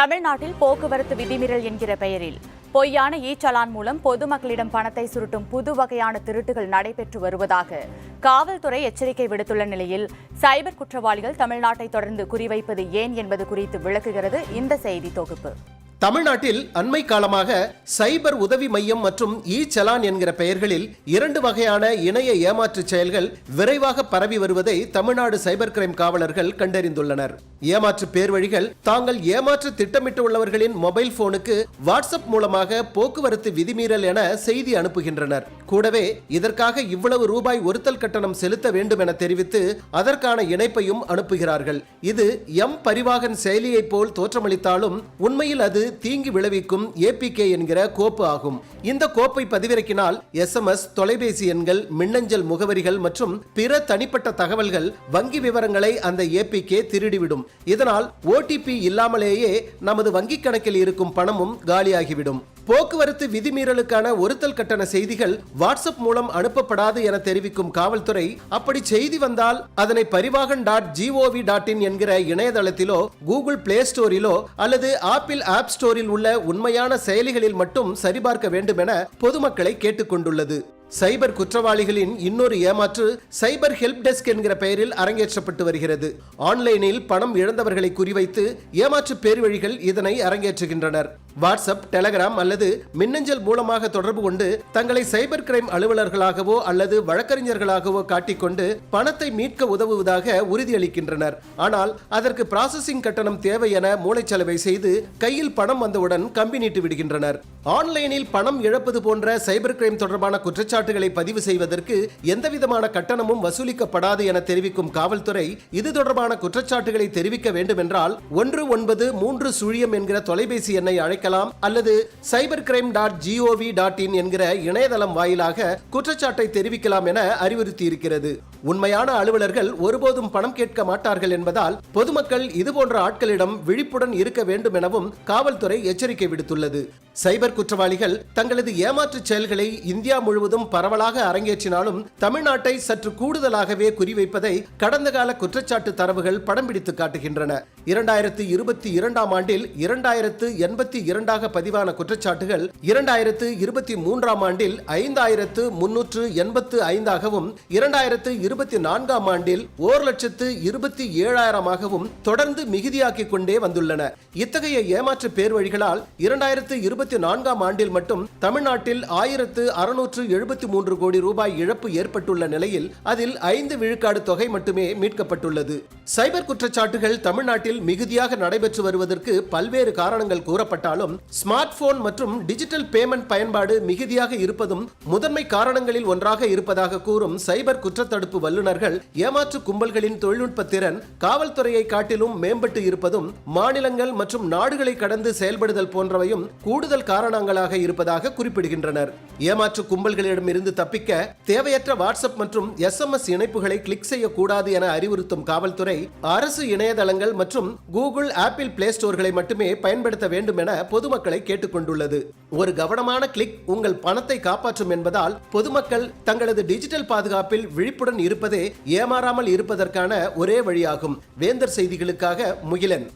தமிழ்நாட்டில் போக்குவரத்து விதிமீறல் என்கிற பெயரில் பொய்யான இ சலான் மூலம் பொதுமக்களிடம் பணத்தை சுருட்டும் புது வகையான திருட்டுகள் நடைபெற்று வருவதாக காவல்துறை எச்சரிக்கை விடுத்துள்ள நிலையில் சைபர் குற்றவாளிகள் தமிழ்நாட்டை தொடர்ந்து குறிவைப்பது ஏன் என்பது குறித்து விளக்குகிறது இந்த செய்தி தொகுப்பு. தமிழ்நாட்டில் அண்மை காலமாக சைபர் உதவி மையம் மற்றும் இ சலான் என்கிற பெயர்களில் இரண்டு வகையான இணைய ஏமாற்று செயல்கள் விரைவாக பரவி வருவதை தமிழ்நாடு சைபர் கிரைம் காவலர்கள் கண்டறிந்துள்ளனர். ஏமாற்று பேர்வழிகள் தாங்கள் ஏமாற்ற திட்டமிட்டுள்ளவர்களின் மொபைல் போனுக்கு வாட்ஸ்அப் மூலமாக போக்குவரத்து விதிமீறல் என செய்தி அனுப்புகின்றனர். கூடவே இதற்காக இவ்வளவு ரூபாய் ஒருத்தல் கட்டணம் செலுத்த வேண்டும் என தெரிவித்து அதற்கான இணைப்பையும் அனுப்புகிறார்கள். இது எம் பரிவாகன் செயலியைப் போல் தோற்றமளித்தாலும் உண்மையில் அது தீங்கு விளைவிக்கும் ஏபிகே என்கிற கோப்பு ஆகும். இந்த கோப்பை பதிவிறக்கினால் எஸ்எம்எஸ் தொலைபேசி எண்கள் மின்னஞ்சல் முகவரிகள் மற்றும் பிற தனிப்பட்ட தகவல்கள் வங்கி விவரங்களை அந்த ஏபிகே திருடிவிடும். இதனால் ஓடிபி இல்லாமலேயே நமது வங்கிக் கணக்கில் இருக்கும் பணமும் காலியாகிவிடும். போக்குவரத்து விதிமீறலுக்கான ஒருத்தல் கட்டண செய்திகள் வாட்ஸ்அப் மூலம் அனுப்பப்படாது என தெரிவிக்கும் காவல்துறை அப்படி செய்தி வந்தால் அதனை Parivahan dot gov dot in என்கிற இணையதளத்திலோ கூகுள் பிளே ஸ்டோரிலோ அல்லது ஆப்பிள் ஆப் ஸ்டோரில் உள்ள உண்மையான செயலிகளில் மட்டும் சரிபார்க்க வேண்டும் என பொதுமக்களை கேட்டுக்கொண்டுள்ளது. சைபர் குற்றவாளிகளின் இன்னொரு ஏமாற்று சைபர் ஹெல்ப் டெஸ்க் என்கிற பெயரில் அரங்கேற்றப்பட்டு வருகிறது. ஆன்லைனில் பணம் இழந்தவர்களை குறிவைத்து ஏமாற்று பேர்வழிகள் இதனை அரங்கேற்றுகின்றனர். வாட்ஸ்அப் டெலகிராம் அல்லது மின்னஞ்சல் மூலமாக தொடர்பு கொண்டு தங்களை சைபர் கிரைம் அலுவலர்களாகவோ அல்லது வழக்கறிஞர்களாகவோ காட்டிக்கொண்டு பணத்தை மீட்க உதவுவதாக உறுதியளிக்கின்றனர். ஆனால் அதற்கு ப்ராசஸிங் கட்டணம் தேவை என மூளைச்சலவை செய்து கையில் பணம் வந்தவுடன் கம்பி நீட்டு விடுகின்றனர். ஆன்லைனில் பணம் இழப்பது போன்ற சைபர் கிரைம் தொடர்பான குற்றச்சாட்டுகளை பதிவு செய்வதற்கு எந்தவிதமான கட்டணமும் வசூலிக்கப்படாது என தெரிவிக்கும் காவல்துறை இது தொடர்பான குற்றச்சாட்டுகளை தெரிவிக்க வேண்டும் என்றால் ஒன்று ஒன்பது மூன்று சுழியம் என்கிற தொலைபேசி எண்ணை அழைக்கலாம். அல்லது cyber crime dot gov dot in என்கிற இணையதளம் வாயிலாக குற்றச்சாட்டை தெரிவிக்கலாம் என அறிவுறுத்தி இருக்கிறது உண்மையான அலுவலர்கள் ஒருபோதும் பணம் கேட்க மாட்டார்கள் என்பதால் பொதுமக்கள் இதுபோன்ற ஆட்களிடம் விழிப்புடன் இருக்க வேண்டும் எனவும் காவல்துறை எச்சரிக்கை விடுத்துள்ளது. சைபர் குற்றவாளிகள் தங்களது ஏமாற்று செயல்களை இந்தியா முழுவதும் பரவலாக அரங்கேற்றினாலும் தமிழ்நாட்டை சற்று கூடுதலாகவே குறிவைப்பதை கடந்த கால குற்றச்சாட்டு தரவுகள் படம் பிடித்து காட்டுகின்றன. இரண்டாயிரத்து இருபத்தி இரண்டாம் ஆண்டில் இரண்டாயிரத்து எண்பத்தி இரண்டாக பதிவான குற்றச்சாட்டுகள் இரண்டாயிரத்து இருபத்தி மூன்றாம் ஆண்டில் ஐந்தாயிரத்து முன்னூற்று எண்பத்து ஐந்தாகவும் இரண்டாயிரத்து இருபத்தி நான்காம் ஆண்டில் ஓர் லட்சத்து இருபத்தி ஏழாயிரமாகவும் தொடர்ந்து மிகுதியாக்கிக் கொண்டே வந்துள்ளன. இத்தகைய ஏமாற்று பேர்வழிகளால் இரண்டாயிரத்து இருபத்தி நான்காம் ஆண்டில் மட்டும் தமிழ்நாட்டில் ஆயிரத்து அறுநூற்று எழுபத்தி மூன்று கோடி ரூபாய் இழப்பு ஏற்பட்டுள்ள நிலையில் அதில் ஐந்து விழுக்காடு தொகை மட்டுமே மீட்கப்பட்டுள்ளது. சைபர் குற்றச்சாட்டுகள் தமிழ்நாட்டில் மிகுதியாக நடைபெற்று வருவதற்கு பல்வேறு காரணங்கள் கூறப்பட்டாலும் ஸ்மார்ட் போன் மற்றும் டிஜிட்டல் பேமெண்ட் பயன்பாடு மிகுதியாக இருப்பதும் முதன்மை காரணங்களில் ஒன்றாக இருப்பதாக கூறும் சைபர் குற்றத்தடுப்பு வல்லுநர்கள் ஏமாற்று கும்பல்களின் தொழில்நுட்ப திறன் காவல்துறையை காட்டிலும் மேம்பட்டு இருப்பதும் மாநிலங்கள் மற்றும் நாடுகளை கடந்து செயல்படுதல் போன்றவையும் கூடுதல் காரணங்களாக இருப்பதாக குறிப்பிடுகின்றனர். ஏமாற்று கும்பல்களிடமிருந்து தப்பிக்க தேவையற்ற வாட்ஸ்அப் மற்றும் எஸ்எம்எஸ் இணைப்புகளை கிளிக் செய்யக்கூடாது என அறிவுறுத்தும் காவல்துறை அரசு இணையதளங்கள் மற்றும் கூகுள் ஆப்பிள் பிளே ஸ்டோர்களை மட்டுமே பயன்படுத்த வேண்டும் என பொதுமக்களை கேட்டுக்கொண்டுள்ளது. ஒரு கவனமான கிளிக் உங்கள் பணத்தை காப்பாற்றும் என்பதால் பொதுமக்கள் தங்களது டிஜிட்டல் பாதுகாப்பில் விழிப்புடன் இருப்பதே ஏமாறாமல் இருப்பதற்கான ஒரே வழியாகும். வேந்தர் செய்திகளுக்காக முகிலன்.